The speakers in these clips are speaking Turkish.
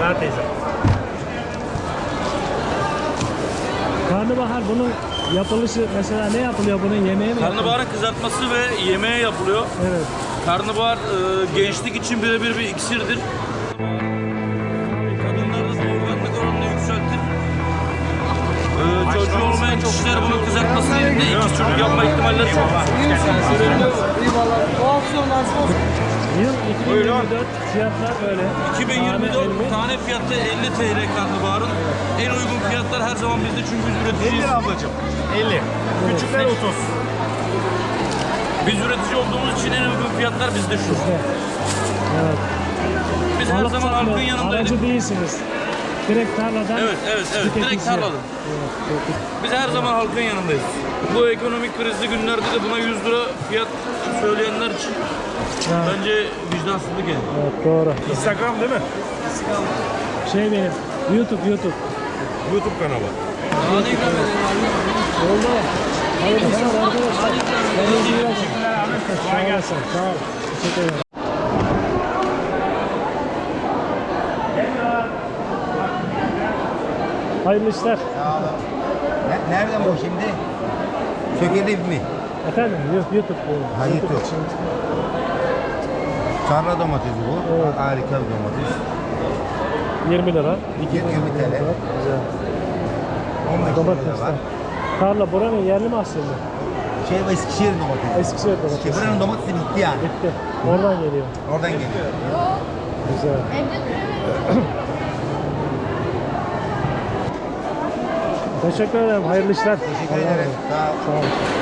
Ver teyze. Karnabahar bunun yapılışı mesela ne yapılıyor bunun yemeği mi? Karnabaharın kızartması ve yemeği yapılıyor. Evet. Karnabahar e, gençlik için birebir bir iksirdir. Kadınlarda oranını yükseltir. E, çocuğu olmayan kişiler bunun kızartması yerine iki çocuk yapma ihtimalleri çok. Yıl 2024 fiyatlar böyle. 2024 Tane fiyatı 50 TL karnabaharın. En uygun fiyatlar her zaman bizde çünkü biz 50 üreticiyiz. lira ablacığım. 50. Küçükler 30. Biz üretici olduğumuz için en uygun fiyatlar bizde şu. Evet. Biz her Balık zaman halkın satmıyor, yanındaydık. Aracı değilsiniz. Direkt tarladan. Evet, evet, evet. Direkt tarladan. Evet. Biz her zaman halkın yanındayız. Bu ekonomik krizli günlerde de buna 100 lira fiyat söyleyenler için Ya, bence vicdansızlık yani. evet, doğru. Instagram değil mi? Şey benim. YouTube, YouTube. YouTube kanalı. Ne ikram Oldu. Hayırlı işler arkadaşlar. İyi bakın. Kolay gelsin. Sağ ol. Teşekkür ederim. Hayırlı işler. Ne- Nereden bu şimdi? Sökeli mi? Efendim Yo- YouTube bu. Ha, YouTube. için. Tarla domatesi bu. Evet. Harika bir domates. 20 lira. 20 TL. Güzel. 15 Domatesler. lira var. Tarla buranın yerli mahsulü. Şey Eskişehir domatesi. Eskişehir domatesi. Buranın domatesi bitti yani. Bitti. Oradan geliyor. Oradan geliyor. Güzel. Teşekkür ederim. Hayırlı işler. Teşekkür ederim. Sağ ol. Sağ olun.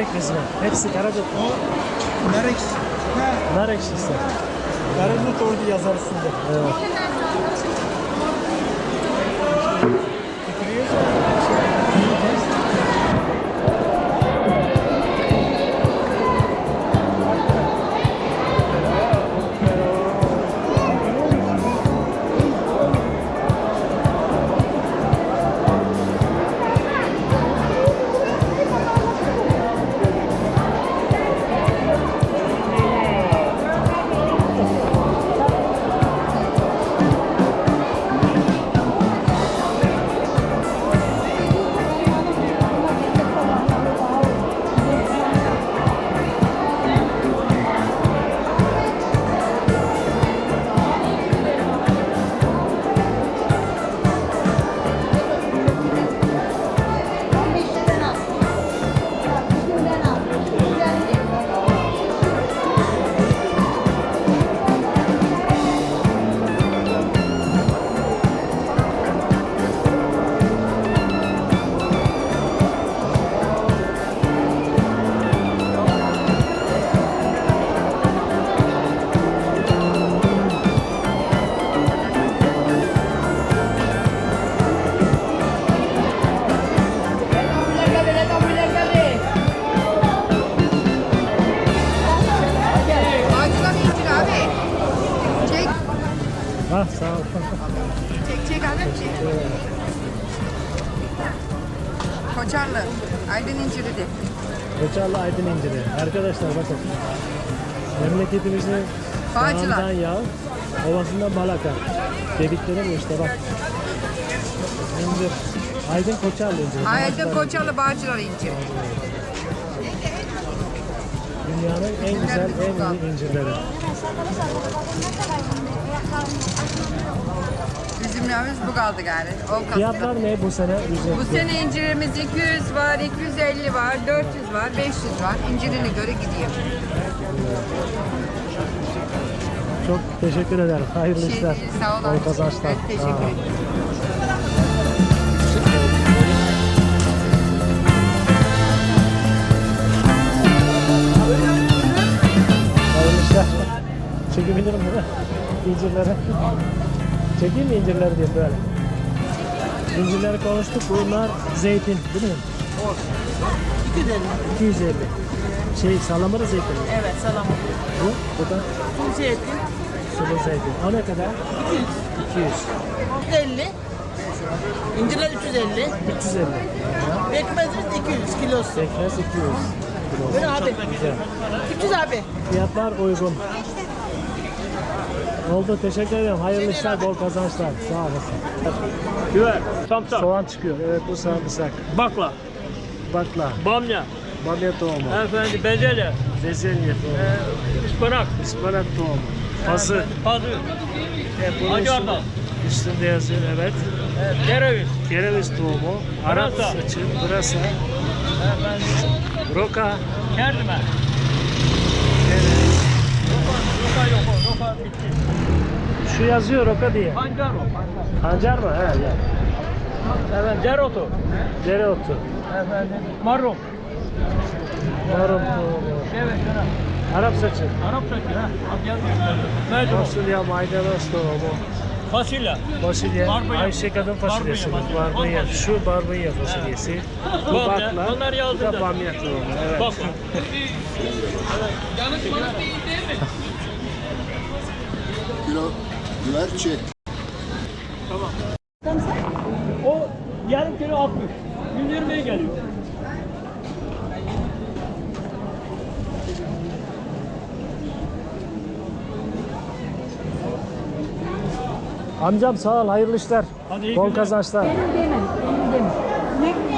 Pekmezi? Hepsi karadut. Nar ekşisi. Nar ekşisi. Karadut orada yazar üstünde. Evet. Ağacıdan Koçarlı. Aydın inciri de. Koçarlı Aydın inciri. Arkadaşlar bakın. Memleketimizin Bağcılar. yağ, ovasından bal akar. Dedikleri bu işte bak. İncir. Aydın Koçarlı inciri. Aydın Koçarlı Bağcılar inciri. Dünyanın en güzel, en iyi incirleri. Üzümlerimiz bu kaldı gari. O kaldı. Fiyatlar ne bu sene? Üzüm. Bu sene incirimiz 200 var, 250 var, 400 var, 500 var. İncirine göre gidiyor. Çok teşekkür ederim. Hayırlı Şey işler. sağ olun. Bol kazançlar. Teşekkür ederim. Hayırlı işler. Çekebilirim değil mi? İncirleri. Çekeyim mi incirleri diye böyle? İncirleri konuştuk. Bunlar zeytin değil mi? 250. Şey salamura zeytin. mi? Evet salamura. Bu, bu da Tuz zeytin sulu zeytin. O ne kadar? 200. 150. İncirler 350. 350. Pekmezimiz 200 kilosu. Pekmez 200. Böyle abi. Güzel. 300 abi. Fiyatlar uygun. Oldu teşekkür ederim. Hayırlı işler, bol kazançlar. Sağ olasın. Güver, samsak, Soğan çıkıyor. Evet bu sarımsak. bakla, Bakla, bamya, bamya tohumu, efendi bezelye, bezelye tohumu, e, ıspanak, ıspanak tohumu, pazı. efendim, pazı, Evet, bunun Hacı üstünde, yazıyor evet. e, kereviz, Kereviz tohumu, Arap Pırasa. saçı, pırasa, efendim, roka, kerdime. kereviz. Roka yok, o, roka bitti. Şu yazıyor roka diye. Pancar o, pancar. Mı? He ya. Efendim, dereotu, Dereotu, efendim, marul. marul Evet. Arap saçı, Arap saçı, ha. Bak yazıyor. Mecnun, fasulye, maydanoz tohumu, fasulye, fasulye, Barbunya. Ayşe kadın fasulyesi, Barbunya, şu barbunya fasulyesi, bu bakla, onlar bu yazdı da da. bamya tohumu, evet. bak. Kilo güvercin. O yarım kilo 60. 120'ye geliyor. Amcam sağ ol, hayırlı işler. Hadi iyi Bol günler. kazançlar. Okulda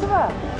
toplantısı var.